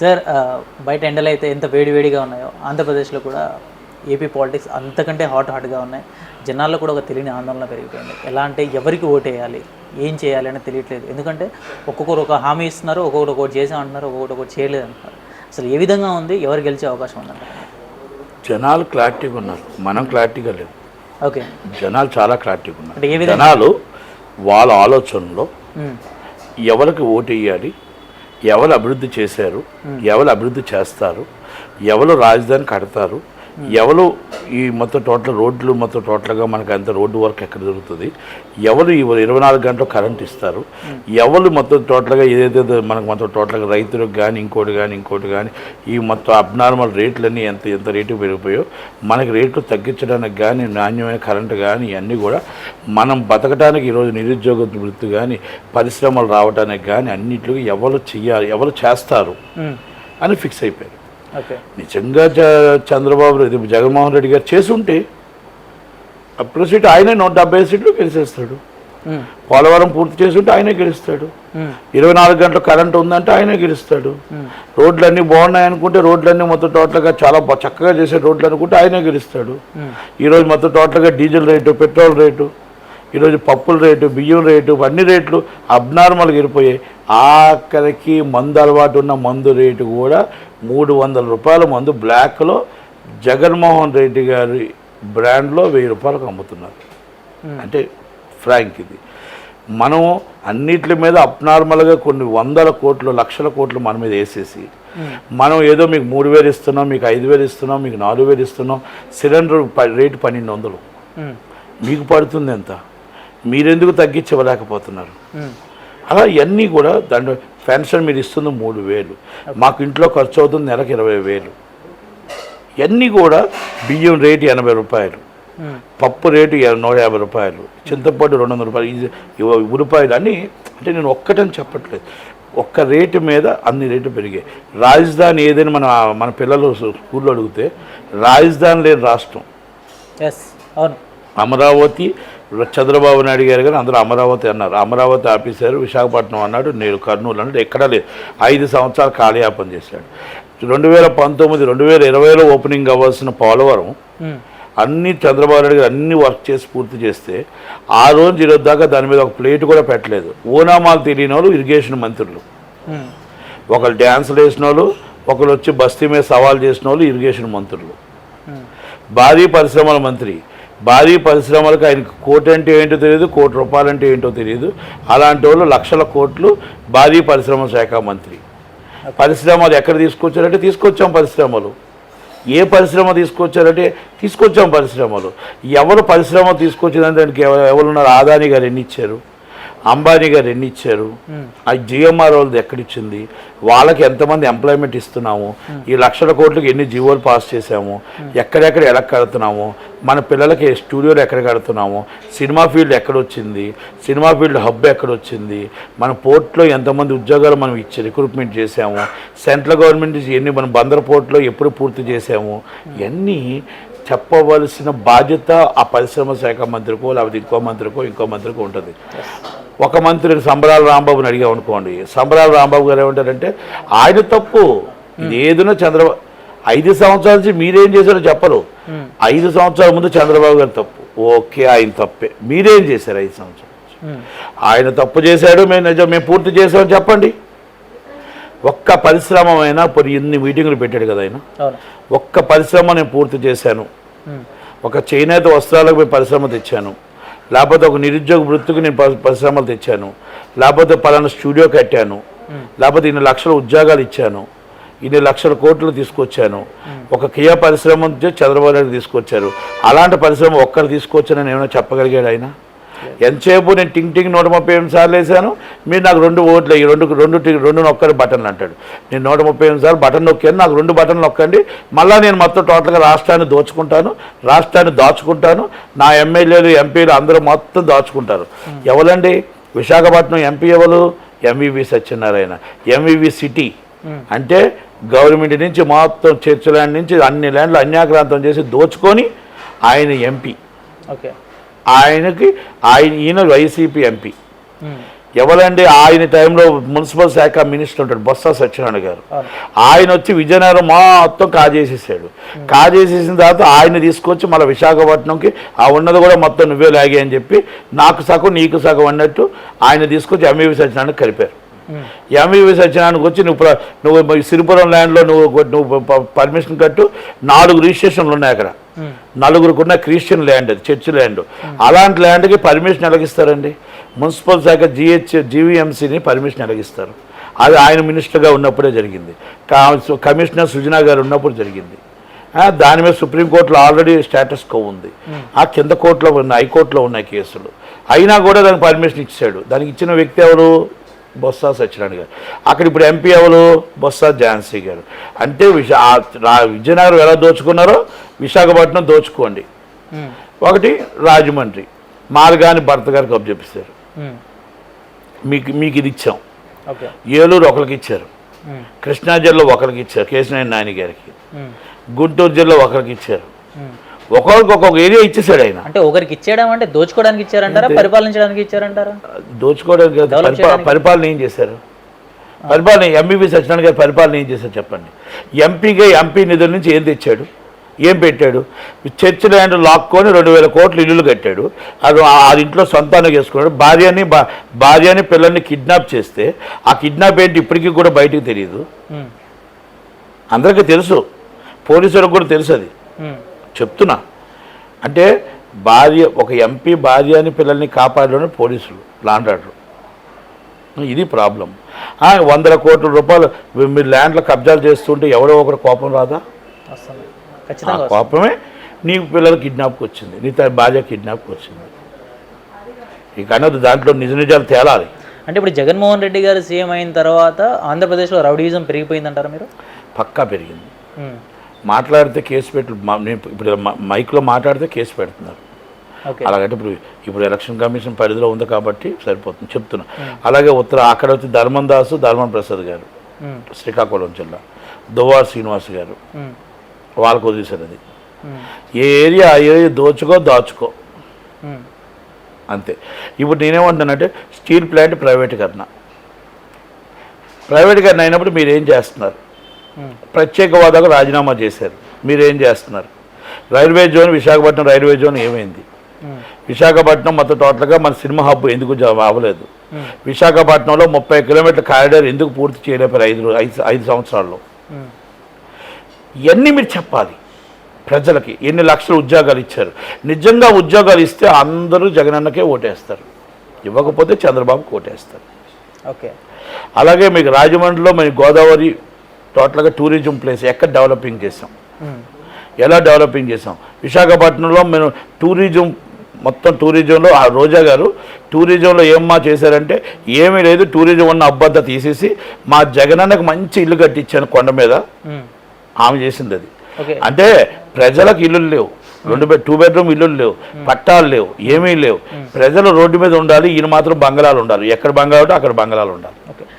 Sir బయట ఎండలు అయితే ఎంత వేడి వేడిగా ఉన్నాయో ఆంధ్రప్రదేశ్లో కూడా ఏపీ పాలిటిక్స్ అంతకంటే హాట్ హాట్గా ఉన్నాయి. జనాల్లో కూడా ఒక తెలియని ఆందోళన పెరిగిపోయింది. ఎలా అంటే ఎవరికి ఓటేయాలి ఏం చేయాలి అని తెలియట్లేదు. ఎందుకంటే ఒక్కొక్కరు ఒక హామీ ఇస్తున్నారు ఒక్కొక్కరు ఒకటి చేసాం అంటున్నారు ఒక్కొక్కటి ఒకటి చేయలేదు అంటున్నారు. అసలు ఏ విధంగా ఉంది? ఎవరు గెలిచే అవకాశం ఉందంటారు జనాలు క్లారిటీగా ఉన్నారు. మనం క్లారిటీగా లేదు ఓకే. జనాలు చాలా క్లారిటీగా ఉన్నారు. అంటే ఏ విధంగా? జనాలు వాళ్ళ ఆలోచనలో ఎవరికి ఓటు వేయాలి ఎవరు అభివృద్ధి చేశారు ఎవరు అభివృద్ధి చేస్తారు ఎవరు రాజధాని కడతారు ఎవరు ఈ మొత్తం టోటల్ రోడ్లు మొత్తం టోటల్గా మనకి అంత రోడ్డు వర్క్ ఎక్కడ జరుగుతుంది ఎవరు ఇరవై నాలుగు గంటలు కరెంట్ ఇస్తారు? ఎవరు మొత్తం టోటల్గా ఏదైతే మనకు మొత్తం టోటల్గా రైతులకు కానీ ఇంకోటి కానీ ఇంకోటి కానీ ఈ మొత్తం అబ్నార్మల్ రేట్లన్నీ ఎంత ఎంత రేటు పెరిగిపోయో మనకి రేట్లు తగ్గించడానికి కానీ నాణ్యమైన కరెంటు కానీ ఇవన్నీ కూడా మనం బతకడానికి ఈరోజు నిరుద్యోగ వృత్తి కానీ పరిశ్రమలు రావడానికి కానీ అన్నింటికి ఎవరు చెయ్యాలి ఎవరు చేస్తారు? అని ఫిక్స్ అయిపోయారు. నిజంగా చంద్రబాబు జగన్మోహన్ రెడ్డి గారు చేసి ఉంటే అప్పుడు సీటు ఆయనే నూట డెబ్బై సీట్లు గెలిచేస్తాడు. పోలవరం పూర్తి చేసి ఉంటే ఆయనే గెలుస్తాడు. ఇరవై నాలుగు గంటల కరెంట్ ఉందంటే ఆయనే గెలుస్తాడు. రోడ్లన్నీ బాగున్నాయి అనుకుంటే రోడ్లన్నీ మొత్తం టోటల్గా చాలా చక్కగా చేసే రోడ్లు అనుకుంటే ఆయనే గెలుస్తాడు. ఈరోజు మొత్తం టోటల్గా డీజిల్ రేటు పెట్రోల్ రేటు ఈరోజు పప్పుల రేటు బియ్యం రేటు అన్ని రేట్లు అబ్నార్మల్గా వెళ్ళిపోయాయి ఆఖరికి మందు అలవాటు ఉన్న మందు రేటు కూడా మూడు వందల రూపాయల మందు బ్లాక్లో జగన్మోహన్ రెడ్డి గారి బ్రాండ్లో వెయ్యి రూపాయలకు అమ్ముతున్నారు. అంటే ఫ్రాంక్ ఇది. మనం అన్నిటి మీద అబ్నార్మల్గా కొన్ని వందల కోట్లు లక్షల కోట్లు మన మీద వేసేసి మనం ఏదో మీకు మూడు వేలు ఇస్తున్నాం మీకు ఐదు వేలు ఇస్తున్నాం మీకు నాలుగు వేలు ఇస్తున్నాం సిలిండర్ రేటు పన్నెండు వందలు. మీకు పడుతుంది ఎంత? మీరెందుకు తగ్గించవలేకపోతున్నారు ఉమ్, అలా ఇవన్నీ కూడా దాంట్లో పెన్షన్ మీరు ఇస్తుంది మూడు వేలు. మాకు ఇంట్లో ఖర్చు అవుతుంది నెలకు ఇరవై వేలు. ఇవన్నీ కూడా బియ్యం రేటు ఎనభై రూపాయలు. పప్పు రేటు నూట యాభై రూపాయలు. చింతపండు రెండు వందల రూపాయలు. ఉల్లిపాయలు అన్నీ అంటే నేను ఒక్కటని చెప్పట్లేదు. ఒక్క రేటు మీద అన్ని రేట్లు పెరిగాయి. రాజధాని ఏదైనా మన మన పిల్లలు స్కూల్లో అడిగితే రాజధాని లేని రాష్ట్రం. ఎస్ అవును. అమరావతి చంద్రబాబు నాయుడు గారు కానీ అందరూ అమరావతి అన్నారు. అమరావతి ఆపేశారు విశాఖపట్నం అన్నాడు నేను కర్నూలు అన్నాడు ఎక్కడా లేదు. ఐదు సంవత్సరాలు కాలయాపన చేశాడు. రెండు వేల పంతొమ్మిది రెండు వేల ఇరవైలో ఓపెనింగ్ అవ్వాల్సిన పోలవరం అన్ని చంద్రబాబు నాయుడు గారు అన్ని వర్క్ చేసి పూర్తి చేస్తే ఆ రోజు ఈరోజు దాకా దాని మీద ఒక ప్లేట్ కూడా పెట్టలేదు. ఓనామాలు తెలియని వాళ్ళు ఇరిగేషన్ మంత్రులు. ఒకరు డ్యాన్సులు వేసిన వాళ్ళు ఒకరు వచ్చి బస్తీ మీద సవాల్ చేసిన వాళ్ళు ఇరిగేషన్ మంత్రులు. భారీ పరిశ్రమల మంత్రి. భారీ పరిశ్రమలకు ఆయనకు కోటి అంటే ఏంటో తెలియదు కోటి రూపాయలు అంటే ఏంటో తెలియదు. అలాంటి వాళ్ళు లక్షల కోట్లు భారీ పరిశ్రమ శాఖ మంత్రి. పరిశ్రమలు ఎక్కడ తీసుకొచ్చారంటే తీసుకొచ్చాం పరిశ్రమలు. ఏ పరిశ్రమ తీసుకొచ్చారంటే తీసుకొచ్చాం పరిశ్రమలు. ఎవరు పరిశ్రమ తీసుకొచ్చిందంటే దానికి ఎవరు ఎవరున్నారు? ఆదాని గారు ఎన్ని ఇచ్చారు? అంబానీ గారు ఎన్ని ఇచ్చారు? ఆ జిఎంఆర్ వాళ్ళది ఎక్కడిచ్చింది? వాళ్ళకి ఎంతమంది ఎంప్లాయ్మెంట్ ఇస్తున్నాము? ఈ లక్షల కోట్లకి ఎన్ని జీవోలు పాస్ చేసాము ఎక్కడెక్కడ ఎలా కడుతున్నాము? మన పిల్లలకి స్టూడియోలు ఎక్కడ కడుతున్నాము? సినిమా ఫీల్డ్ ఎక్కడొచ్చింది? సినిమా ఫీల్డ్ హబ్ ఎక్కడొచ్చింది? మన పోర్ట్లో ఎంతమంది ఉద్యోగాలు మనం ఇచ్చి రిక్రూట్మెంట్ చేసాము సెంట్రల్ గవర్నమెంట్ ఎన్ని మనం బందర్ పోర్ట్లో ఎప్పుడు పూర్తి చేసాము ఇవన్నీ చెప్పవలసిన బాధ్యత ఆ పరిశ్రమ శాఖ మంత్రికో లేకపోతే ఇంకో మంత్రికో ఇంకో మంత్రికో ఉంటుంది. ఒక మంత్రిని సంబరాల రాంబాబుని అడిగాం అనుకోండి. సంబరాల రాంబాబు గారు ఏమంటారంటే ఆయన తప్పు. ఏదైనా చంద్రబాబు ఐదు సంవత్సరాల నుంచి మీరేం చేశారో చెప్పరు. ఐదు సంవత్సరాల ముందు చంద్రబాబు గారు తప్పు. ఓకే ఆయన తప్పే. మీరేం చేశారు ఐదు సంవత్సరాలు ఆయన తప్పు చేశాడు మేము నిజం మేము పూర్తి చేసామని చెప్పండి. ఒక్క పరిశ్రమ అయినా ఇప్పుడు ఇన్ని మీటింగులు పెట్టాడు కదా ఆయన. ఒక్క పరిశ్రమ నేను పూర్తి చేశాను. ఒక చేనేత వస్త్రాలకు పోయి పరిశ్రమ తెచ్చాను. లేకపోతే ఒక నిరుద్యోగ వృత్తికి నేను పరి- పరిశ్రమలు తెచ్చాను. లేకపోతే పలానా స్టూడియో కట్టాను. లేకపోతే ఇన్ని లక్షల ఉద్యోగాలు ఇచ్చాను. ఇన్ని లక్షల కోట్లు తీసుకొచ్చాను. ఒక కియా పరిశ్రమ చంద్రబాబు నాయుడు తీసుకొచ్చారు. అలాంటి పరిశ్రమ ఒక్కరు తీసుకొచ్చానని ఏమైనా చెప్పగలిగాడు ఆయన? ఎంతసేపు నేను టింగ్ టింగ్ నూట ముప్పై ఎనిమిది సార్లు వేసాను మీరు నాకు రెండు ఓట్లు ఈ రెండు రెండు రెండు నొక్కని బటన్లు అంటాడు. నేను నూట ముప్పై ఎనిమిది సార్లు బటన్ నొక్కాను నాకు రెండు బటన్లు నొక్కండి. మళ్ళీ నేను మొత్తం టోటల్గా రాష్ట్రాన్ని దోచుకుంటాను రాష్ట్రాన్ని దాచుకుంటాను. నా ఎమ్మెల్యేలు ఎంపీలు అందరూ మొత్తం దాచుకుంటారు. ఎవరండి? విశాఖపట్నం ఎంపీ ఎవరు? ఎంవివి సత్యనారాయణ. MVV city. అంటే గవర్నమెంట్ నుంచి మొత్తం చర్చ్ ల్యాండ్ నుంచి అన్ని ల్యాండ్లు అన్యాక్రాంతం చేసి దోచుకొని ఆయన ఎంపీ. ఓకే. ఆయనకి ఆయన ఈయన వైసీపీ ఎంపీ. ఎవరండి? ఆయన టైంలో మున్సిపల్ శాఖ మినిస్టర్ ఉంటాడు బొత్స సత్యనారాయణ గారు. ఆయన వచ్చి విజయనగరం మొత్తం కాజేసేసాడు. కాజేసేసిన తర్వాత ఆయన తీసుకొచ్చి మళ్ళీ విశాఖపట్నంకి ఆ ఉన్నది కూడా మొత్తం నువ్వే లాగే అని చెప్పి నాకు సగం నీకు సగం అన్నట్టు ఆయన తీసుకొచ్చి ఎంఈవి సత్యనారాయణ కలిపారు. ఎంఈవి సత్యనారాయణకి వచ్చి నువ్వు నువ్వు సిరిపురం ల్యాండ్లో నువ్వు నువ్వు పర్మిషన్ కట్టు. నాలుగు రిజిస్ట్రేషన్లు ఉన్నాయి అక్కడ. నలుగురుకున్న క్రిస్టియన్ ల్యాండ్ అది చర్చ్ ల్యాండ్. అలాంటి ల్యాండ్కి పర్మిషన్ ఎలాగిస్తారండి? మున్సిపల్ శాఖ జిహెచ్ జీవీఎంసీని పర్మిషన్ ఎలాగిస్తారు? అది ఆయన మినిస్టర్గా ఉన్నప్పుడే జరిగింది. కమిషనర్ సుజనా గారు ఉన్నప్పుడు జరిగింది. దాని మీద సుప్రీంకోర్టులో ఆల్రెడీ స్టేటస్ కో ఉంది. ఆ కింద కోర్టులో ఉన్నాయి హైకోర్టులో ఉన్నాయి కేసులు. అయినా కూడా దానికి పర్మిషన్ ఇచ్చాడు. దానికి ఇచ్చిన వ్యక్తి ఎవరు? బొత్స సత్యనారాయణ గారు. అక్కడ ఇప్పుడు ఎంపీ ఎవరు? బొత్స ఝాన్సీ గారు. అంటే విశా విజయనగరం ఎలా దోచుకున్నారో విశాఖపట్నం దోచుకోండి. ఒకటి రాజమండ్రి. మార్గాని భర్త గారికి అప్పచెప్పిస్తారు ఉమ్, మీకు మీకు ఇది ఇచ్చాం. ఏలూరు ఒకరికి ఇచ్చారు. కృష్ణా జిల్లా ఒకరికి ఇచ్చారు. కేశినేని నాని గారికి. గుంటూరు జిల్లా ఒకరికి ఇచ్చారు. ఒక్కొక్కరికి ఒక్కొక్క ఏరియా ఇచ్చేసాడు ఆయన. అంటే ఒకరికి ఇచ్చేయడం అంటే దోచుకోవడానికి ఇచ్చారంటారా? పరిపాలించడానికి ఇచ్చారంటారా? దోచుకోవడానికి. పరిపాలన ఏం చేశారు? పరిపాలన ఎంపీపీ సత్యనారాయణ గారు పరిపాలన ఏం చేశారు చెప్పండి. ఎంపీగా ఎంపీ నిధుల నుంచి ఏం తెచ్చాడు? ఏం పెట్టాడు? చర్చ్ ల్యాండ్ లాక్కొని రెండు వేల కోట్లు ఇల్లులు కట్టాడు. అది ఆ- అది ఇంట్లో సొంతాన్ని చేసుకున్నాడు. భార్యని భార్యని పిల్లల్ని కిడ్నాప్ చేస్తే ఆ కిడ్నాప్ ఏంటి ఇప్పటికీ కూడా బయటికి తెలియదు అందరికీ తెలుసు. పోలీసులకు కూడా తెలుసు అది. చెప్తున్నా. అంటే భార్య ఒక ఎంపీ భార్యని పిల్లల్ని కాపాడడం పోలీసులు లాండ్ ఆర్డర్. ఇది ప్రాబ్లం. వందల కోట్ల రూపాయలు మీ- మీరు ల్యాండ్లో కబ్జాలు చేస్తుంటే ఎవరో ఒకరు కోపం రాదా. కోపమే నీ పిల్లలు కిడ్నాప్కి వచ్చింది నీ భార్య కిడ్నాప్కి వచ్చింది. ఇక అన్నది దాంట్లో నిజ నిజాలు తేలాలి. అంటే ఇప్పుడు జగన్మోహన్ రెడ్డి గారు సీఎం అయిన తర్వాత ఆంధ్రప్రదేశ్లో రౌడీజం పెరిగిపోయిందంటారా మీరు? పక్కా పెరిగింది. మాట్లాడితే కేసు పెట్టు ఇప్పుడు మైక్లో మాట్లాడితే కేసు పెడుతున్నారు. అలాగంటే ఇప్పుడు ఇప్పుడు ఎలక్షన్ కమిషన్ పరిధిలో ఉంది కాబట్టి సరిపోతుంది చెప్తున్నా. అలాగే ఉత్తర అక్కడ వచ్చి ధర్మం దాసు ధర్మం ప్రసాద్ గారు శ్రీకాకుళం జిల్లా దువ్వార్ శ్రీనివాస్ గారు వాళ్ళకు వదిలేశారు అది. ఏ ఏరియా ఆ ఏరియా దోచుకో దాచుకో. అంతే. ఇప్పుడు నేనేమంటానంటే స్టీల్ ప్లాంట్ ప్రైవేటీకరణ. ప్రైవేటీకరణ అయినప్పుడు మీరు ఏం చేస్తున్నారు? ఉమ్, ప్రత్యేక హోదాకు రాజీనామా చేశారు. మీరు ఏం చేస్తున్నారు? Railway zone Visakhapatnam railway zone ఏమైంది? విశాఖపట్నం మొత్తం టోటల్గా మన సినిమా హబ్ ఎందుకు అవ్వలేదు? విశాఖపట్నంలో ముప్పై కిలోమీటర్ల కారిడార్ ఎందుకు పూర్తి చేయలేపారు ఐదు ఐదు ఐదు సంవత్సరాల్లో? ఇవన్నీ మీరు చెప్పాలి. ప్రజలకి ఎన్ని లక్షల ఉద్యోగాలు ఇచ్చారు? నిజంగా ఉద్యోగాలు ఇస్తే అందరూ జగనన్నకే ఓటేస్తారు. ఇవ్వకపోతే చంద్రబాబుకి ఓటేస్తారు. ఓకే. అలాగే మీకు రాజమండ్రిలో మేము గోదావరి టోటల్గా టూరిజం ప్లేస్ ఎక్కడ డెవలపింగ్ చేసాం? ఎలా డెవలపింగ్ చేసాం? విశాఖపట్నంలో మేము టూరిజం మొత్తం టూరిజంలో ఆ రోజా గారు టూరిజంలో ఏమ్మా చేశారంటే ఏమీ లేదు టూరిజం ఉన్న అబ్బంతా తీసేసి మా జగనన్నకు మంచి ఇల్లు కట్టించాను కొండ మీద. ఆమె చేసింది అది. అంటే ప్రజలకు ఇల్లులు లేవు. రెండు బెడ్ టూ బెడ్రూమ్ ఇల్లులు లేవు. పట్టాలు లేవు. ఏమీ లేవు. ప్రజలు రోడ్డు మీద ఉండాలి ఈయన మాత్రం బంగళాలు ఉండాలి. ఎక్కడ బంగాళా ఉంటే అక్కడ బంగళాలు ఉండాలి.